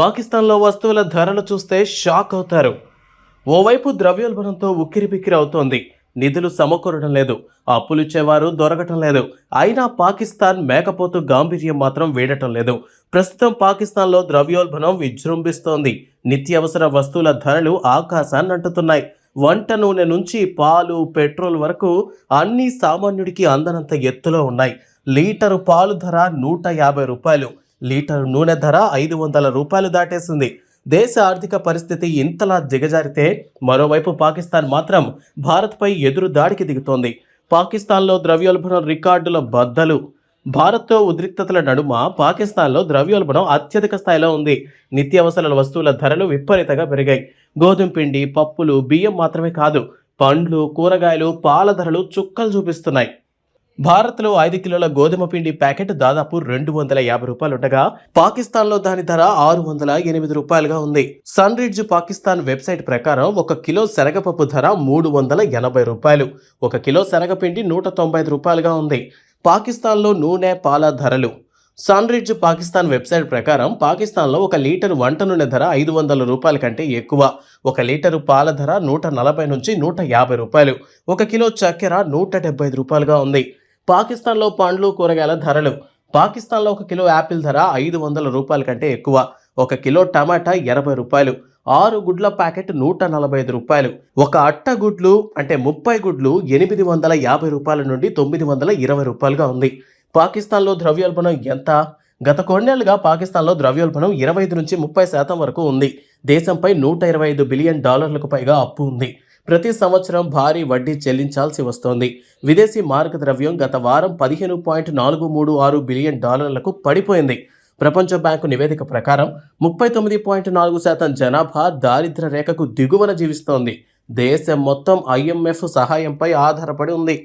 పాకిస్తాన్లో వస్తువుల ధరలు చూస్తే షాక్ అవుతారు. ఓవైపు ద్రవ్యోల్బణంతో ఉక్కిరిబిక్కిరి అవుతోంది. నిధులు సమకూరడం లేదు. అప్పులిచ్చేవారు దొరకటం లేదు. అయినా పాకిస్తాన్ మేకపోతు గాంభీర్యం మాత్రం వీడటం లేదు. ప్రస్తుతం పాకిస్తాన్లో ద్రవ్యోల్బణం విజృంభిస్తోంది. నిత్యావసర వస్తువుల ధరలు ఆకాశాన్ని అంటుతున్నాయి. వంట నూనె నుంచి పాలు పెట్రోల్ వరకు అన్ని సామాన్యుడికి అందనంత ఎత్తులో ఉన్నాయి. లీటరు పాలు ధర నూట యాభై రూపాయలు. లీటర్ నూనె ధర ఐదు వందల రూపాయలు దాటేసింది. దేశ ఆర్థిక పరిస్థితి ఇంతలా దిగజారితే మరోవైపు పాకిస్తాన్ మాత్రం భారత్పై ఎదురు దాడికి దిగుతోంది. పాకిస్తాన్లో ద్రవ్యోల్బణం రికార్డుల బద్దలు. భారత్తో ఉద్రిక్తతల నడుమ పాకిస్తాన్లో ద్రవ్యోల్బణం అత్యధిక స్థాయిలో ఉంది. నిత్యావసర వస్తువుల ధరలు విపరీతంగా పెరిగాయి. గోధుమ పిండి పప్పులు బియ్యం మాత్రమే కాదు పండ్లు కూరగాయలు పాల ధరలు చుక్కలు చూపిస్తున్నాయి. భారత్లో ఐదు కిలోల గోధుమ పిండి ప్యాకెట్ దాదాపు రెండు వందల యాభై రూపాయలు ఉండగా పాకిస్తాన్లో దాని ధర ఆరు వందల ఎనిమిది రూపాయలుగా ఉంది. సన్ రిడ్జ్ పాకిస్తాన్ వెబ్సైట్ ప్రకారం ఒక కిలో శనగపప్పు ధర మూడు వందల ఎనభై రూపాయలు. ఒక కిలో శనగపిండి నూట తొంభై ఐదు రూపాయలుగా ఉంది. పాకిస్తాన్లో నూనె పాల ధరలు. సన్ రిడ్జ్ పాకిస్తాన్ వెబ్సైట్ ప్రకారం పాకిస్తాన్లో ఒక లీటరు వంట నూనె ధర ఐదు వందల రూపాయల కంటే ఎక్కువ. ఒక లీటరు పాల ధర నూట నలభై నుంచి నూట యాభై రూపాయలు. ఒక కిలో చక్కెర నూట డెబ్బై ఐదు రూపాయలుగా ఉంది. పాకిస్తాన్లో పండ్లు కూరగాయల ధరలు. పాకిస్తాన్లో ఒక కిలో యాపిల్ ధర ఐదు వందల రూపాయల కంటే ఎక్కువ. ఒక కిలో టమాటా ఎనభై రూపాయలు. ఆరు గుడ్ల ప్యాకెట్ నూట నలభై ఐదు రూపాయలు. ఒక అట్ట గుడ్లు అంటే ముప్పై గుడ్లు ఎనిమిది వందల యాభై రూపాయల నుండి తొమ్మిది వందల ఇరవై రూపాయలుగా ఉంది. పాకిస్తాన్లో ద్రవ్యోల్బణం ఎంత? గత కొన్నేళ్ళుగా పాకిస్తాన్లో ద్రవ్యోల్బణం ఇరవై ఐదు నుంచి ముప్పై శాతం వరకు ఉంది. దేశంపై నూట ఇరవై ఐదు బిలియన్ డాలర్లకు పైగా అప్పు ఉంది. ప్రతి సంవత్సరం భారీ వడ్డీ చెల్లించాల్సి వస్తోంది. విదేశీ మార్గ ద్రవ్యం గత వారం పదిహేను పాయింట్ నాలుగు మూడు ఆరు బిలియన్ డాలర్లకు పడిపోయింది. ప్రపంచ బ్యాంకు నివేదిక ప్రకారం ముప్పై తొమ్మిది పాయింట్ నాలుగు శాతం జనాభా దారిద్ర రేఖకు దిగువన జీవిస్తోంది. దేశం మొత్తం ఐఎంఎఫ్ సహాయంపై ఆధారపడి ఉంది.